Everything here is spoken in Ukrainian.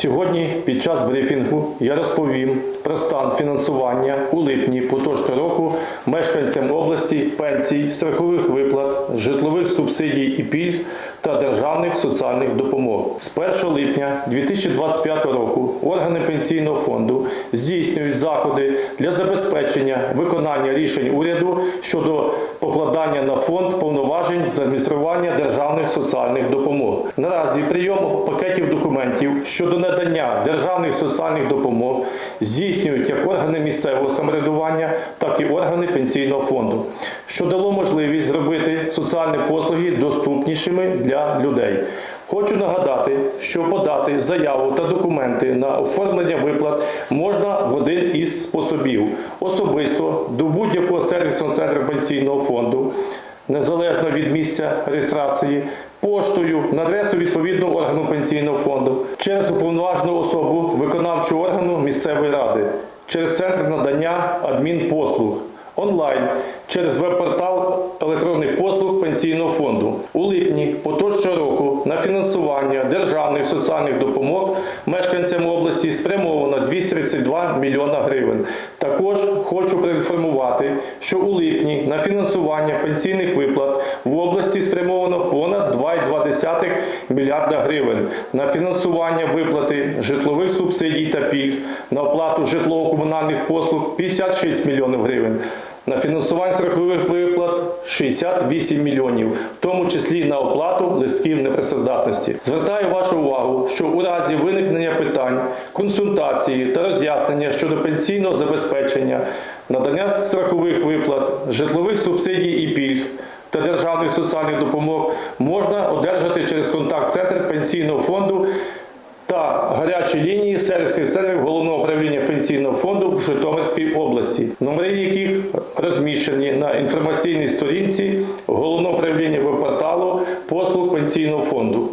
Сьогодні під час брифінгу я розповім про стан фінансування у липні поточного року мешканцям області пенсій, страхових виплат, житлових субсидій і пільг та державних соціальних допомог. З 1 липня 2025 року органи пенсійного фонду здійснюють заходи для забезпечення виконання рішень уряду щодо покладання на фонд повноважень з адміністрування державних соціальних допомог. Наразі прийом пакетів документів щодо надання державних соціальних допомог здійснюють як органи місцевого самоврядування, так і органи пенсійного фонду, що дало можливість зробити соціальні послуги доступнішими для людей. Хочу нагадати, що подати заяву та документи на оформлення виплат можна в один із способів особисто до будь-якого сервісного центру пенсійного фонду, незалежно від місця реєстрації, поштою на адресу відповідного органу пенсійного фонду, через уповноважену особу виконавчого органу місцевої ради, через центр надання адмінпослуг онлайн через веб-портал електронних послуг пенсійного фонду. У липні поточного року на фінансування державних соціальних допомог мешканцям області спрямовано 232 мільйона гривень. Також хочу проінформувати, що у липні на фінансування пенсійних виплат в області спрямовано понад 2,2 мільярда гривень на фінансування виплати житлових субсидій та пільг, на оплату житлово-комунальних послуг 56 мільйонів гривень. На фінансування страхових виплат 68 мільйонів, в тому числі на оплату листків непрацездатності. Звертаю вашу увагу, що у разі виникнення питань, консультації та роз'яснення щодо пенсійного забезпечення, надання страхових виплат, житлових субсидій і пільг та державних соціальних допомог можна одержати через контакт-центр пенсійного фонду та гарячі лінії сервісних центрів головного управління пенсійного фонду в Житомирській області, номери яких розміщені на інформаційній сторінці головного управління веб-порталу послуг пенсійного фонду.